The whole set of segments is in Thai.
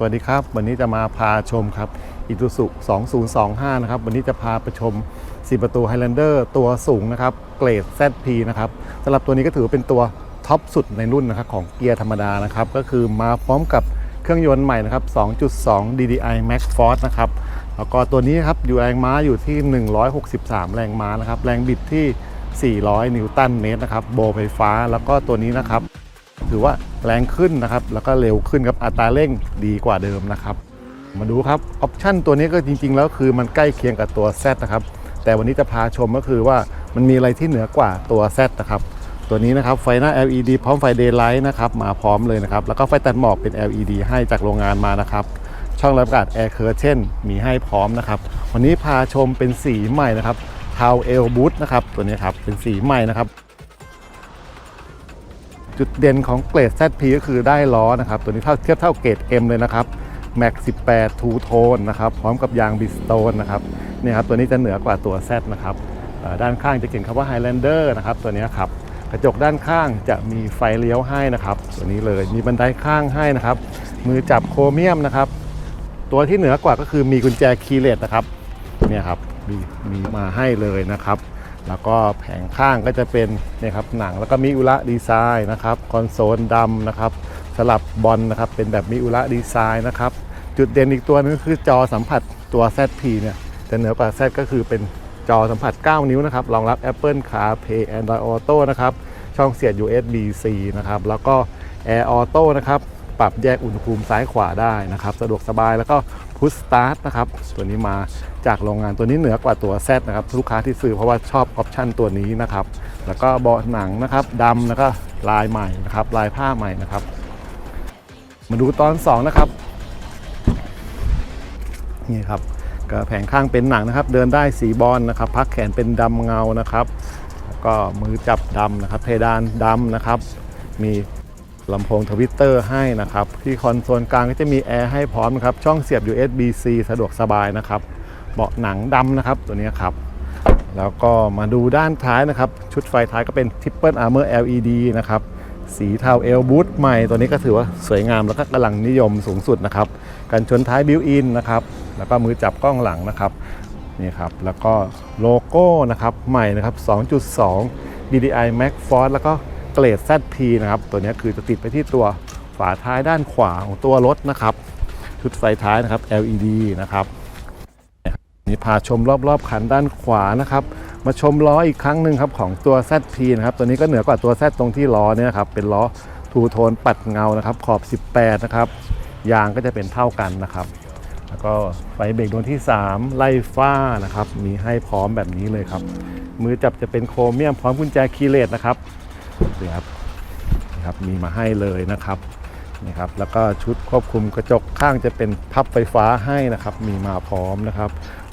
สวัสดีครับ วันนี้จะมาพาชมครับอิตุสุ2025 นะครับ วันนี้จะพาไปชม 4 ประตู Highlander ตัวสูงนะครับ เกรด ZP นะครับสำหรับตัวนี้ก็ถือเป็นตัวท็อปสุดในรุ่นนะครับของเกียร์ธรรมดานะครับ ก็คือมาพร้อมกับเครื่องยนต์ใหม่นะครับ 2.2 DDI Max Force นะครับ แล้วก็ตัวนี้ครับ อยู่แรงม้าอยู่ที่ 163 แรงม้านะครับ แรงบิดที่ 400 นิวตันเมตรนะครับ โบว์ไฟฟ้า แล้วก็ตัวนี้นะครับ ถือว่า แรงขึ้นนะครับ แล้วก็เร็วขึ้นครับอัตราเร่งดีกว่าเดิมนะครับ มาดูครับออปชันตัวนี้ก็จริง ๆ แล้วคือมันใกล้เคียงกับตัว Z นะครับ แต่วันนี้จะพาชมก็คือว่ามันมีอะไรที่เหนือกว่าตัว Z นะครับ ตัวนี้นะครับไฟหน้า LED พร้อมไฟ Daylight นะครับมาพร้อมเลยนะครับ แล้วก็ไฟตัดหมอกเป็น LED ให้จากโรงงานมานะครับช่องระบายอากาศ Air Curtain มีให้พร้อมนะครับวันนี้พาชมเป็นสีใหม่นะครับทาวเอลบูทนะครับตัวนี้ครับเป็นสีใหม่นะครับ จุดเด่นของเกรด ZP ก็คือได้ล้อนะครับ ตัวนี้เท่าเทียบเท่าเกรด M เลยนะครับ Max 18 Two Tone นะครับ พร้อมกับยาง Bridgestone นะครับเนี่ยครับตัวนี้จะเหนือกว่าตัว Z นะครับด้านข้างจะเขียนคำว่า Highlander นะครับตัวนี้ครับกระจกด้านข้างจะมีไฟเลี้ยวให้นะครับ ตัวนี้เลยมีบันไดข้างให้นะครับ มือจับโครเมียมนะครับ ตัวที่เหนือกว่าก็คือมีกุญแจคีย์เลสนะครับเนี่ยครับมีมีมาให้เลยนะครับ แล้วก็แผงข้างก็จะเป็นเนี่ยครับหนังแล้วก็มิอุระดีไซน์นะครับคอนโซลดำนะครับสลับบอลนะครับเป็นแบบมิอุระดีไซน์นะครับจุดเด่นอีกตัวนึงคือจอสัมผัสตัว ZP เนี่ยจะเหนือกว่า Z ก็คือเป็นจอสัมผัส 9 นิ้วนะครับรองรับ Apple CarPlay Android Auto นะครับช่องเสียบ USB-C นะครับแล้วก็ Air Auto นะครับ ปรับแยกอุณหภูมิซ้ายขวาได้นะครับ สะดวกสบายแล้วก็ Push Start นะครับ ตัวนี้มาจากโรงงานตัวนี้เหนือกว่าตัว Z นะครับ ลูกค้าที่ซื้อเพราะว่าชอบออปชันตัวนี้นะครับ แล้วก็เบาะหนังนะครับดำแล้วก็ลายใหม่นะครับ ลายผ้าใหม่นะครับ มาดูตอน 2 นะครับ นี่ครับก็แผงข้างเป็นหนังนะครับ เดินได้สีบอลนะครับ พักแขนเป็นดำเงานะครับ แล้วก็มือจับดำนะครับ เพดานดำนะครับ มี ลำโพงทวิตเตอร์ให้นะครับ ที่คอนโซลกลางก็จะมีแอร์ให้พร้อมนะครับ ช่องเสียบ USB-C สะดวกสบายนะครับ เบาะหนังดำนะครับตัวนี้ครับ แล้วก็มาดูด้านท้ายนะครับ ชุดไฟท้ายก็เป็น Triple Armor LED นะครับ สีเทาเอลบูทใหม่ ตัวนี้ก็ถือว่าสวยงามแล้วก็กำลังนิยมสูงสุดนะครับ กันชนท้ายบิวอินนะครับ แล้วก็มือจับกล้องหลังนะครับ นี่ครับ แล้วก็โลโก้นะครับใหม่นะครับ 2.2 DDI Max Force แล้วก็ เกรด ZP นะครับ ตัวนี้คือจะติดไปที่ตัวฝาท้ายด้านขวาของตัวรถนะครับ ชุดไฟท้ายนะครับ LED นะครับนี่พาชมรอบๆคันด้านขวานะครับ มาชมล้ออีกครั้งหนึ่งครับของตัว ZP นะครับ ตัวนี้ก็เหนือกว่าตัว Z ตรงที่ล้อเนี่ยครับ เป็นล้อทูโทนปัดเงานะครับ ขอบ 18 นะครับ ยางก็จะเป็นเท่ากันนะครับ แล้วก็ไฟเบรกดวงที่ 3 ไล่ฟ้านะครับ มีให้พร้อมแบบนี้เลยครับ มือจับจะเป็นโครเมียมพร้อมกุญแจคีย์เลสนะครับ นี่ครับนี่ครับมีมาให้เลยนะครับนี่ครับแล้วก็ชุดควบคุมกระจกข้างจะเป็นพับไฟฟ้าให้นะครับ มีมาพร้อมนะครับ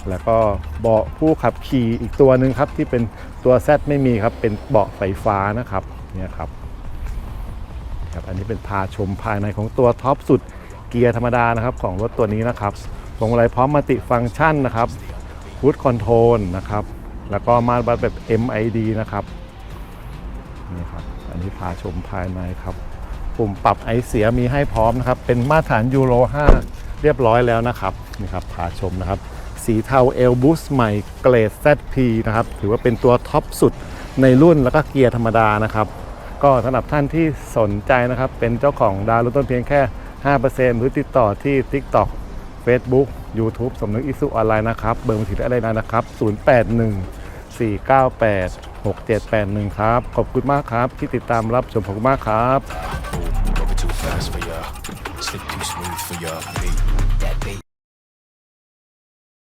แล้วก็เบาะผู้ขับขี่อีกตัวหนึ่งครับที่เป็นตัว Z ไม่มีครับเป็นเบาะไฟฟ้านะครับเนี่ยครับครับอันนี้เป็นพาชมภายในของตัวท็อปสุดเกียร์ธรรมดานะครับของรถตัวนี้นะครับพวงมาลัยพร้อมมัลติฟังก์ชันนะครับฟูดคอนโทรลนะครับแล้วก็มาบัตแบบ MID นะครับ นี่ครับอันนี้พาชมภายในครับปุ่มปรับไอเสียมีให้พร้อมนะครับ เป็นมาตรฐานยูโร 5 เรียบร้อยแล้วนะครับนี่ครับพาชมนะครับ สีเทาเอลบูสใหม่เกรด ZP นะครับ ถือว่าเป็นตัวท็อปสุดในรุ่นแล้วก็เกียร์ธรรมดานะครับ ก็สำหรับท่านที่สนใจนะครับ เป็นเจ้าของดาวน์รถต้นเพียงแค่ 5%หรือติดต่อที่ TikTok Facebook YouTube สมนึกอิสุออนไลน์นะครับ เบอร์มือถือได้เลยนะครับ 081 498 6781 ครับ ขอบคุณมากครับ ที่ติดตามรับชมผมมากครับ Boom.